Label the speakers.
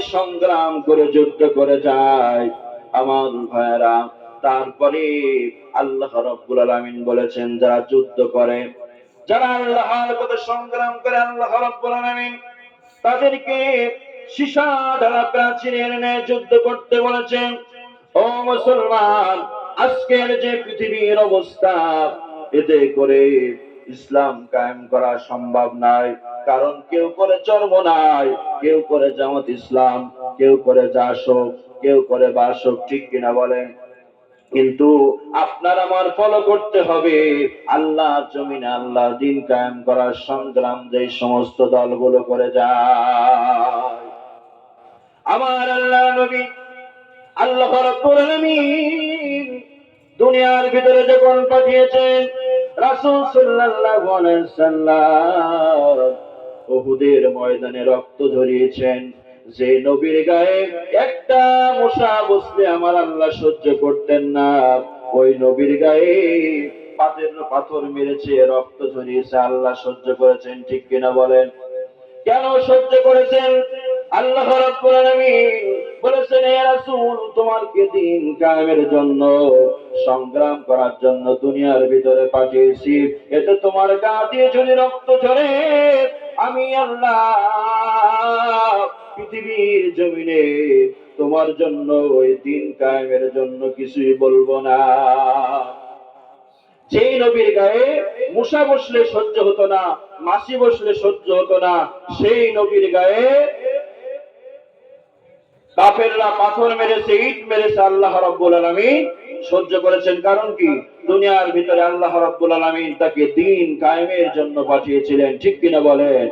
Speaker 1: সংগ্রাম করে, যুদ্ধ করে যায়। আমার ভাইরা তারপরে আল্লাহ রব্বুল আলামিন বলেছেন, যারা যুদ্ধ করে, যারা আল্লাহর পথে সংগ্রাম করে, আল্লাহ রব্বুল আলামিন তাদেরকে আজকের যে পৃথিবীর অবস্থা এতে করে ইসলাম কায়েম করা সম্ভব নয় কারণ কেউ করে চর্ম নাই, কেউ করে জামাত ইসলাম, কেউ করে জাসক, কেউ করে বাসক, ঠিক কিনা বলেন? কিন্তু আপনার আমার ফলো করতে হবে। আল্লাহ জমিনে আল্লাহ দিন কায়েম করার সংগ্রাম যে সমস্ত দলগুলো করে যায়। আমার আল্লাহ নবী, আল্লাহ দুনিয়ার ভিতরে যখন পাঠিয়েছেন রাসূল ময়দানে রক্ত ঝরিয়েছেন। যে নবীর গায়ে একটা মশা বসলে আমার আল্লাহ সহ্য করতেন না। ওই নবীর গায়ে পাথর পাথর মেরেছে, রক্ত ঝরিয়েছে, আল্লাহ সহ্য করেছেন, ঠিক কিনা বলেন? কেন সহ্য করেছেন? আল্লাহ বলেছেন হে তোমাকে দিন কায়েমের জন্য, সংগ্রাম করার জন্য দুনিয়ার ভিতরে পাঠিয়েছি। এতে তোমার গা দিয়ে যদি রক্ত ঝরে। আমি আল্লাহ পৃথিবীর জমিনে তোমার জন্য ওই দিন কায়েমের জন্য কিছুই বলব না। যেই নবীর গায়ে মুসা বসলে সহ্য হতো না, মাসি বসলে সহ্য হতো না, সেই নবীর গায়ে কাফেররা পাথর মেরেছে ইট মেরেছে আল্লাহ রব্বুল আলমিন। সহ্য করেছেন কারণ কি? দুনিয়ার ভিতরে আল্লাহ রব্বুল আলমিন তাকে দিন কায়েমের জন্য পাঠিয়েছিলেন। ঠিক কিনা বলেন?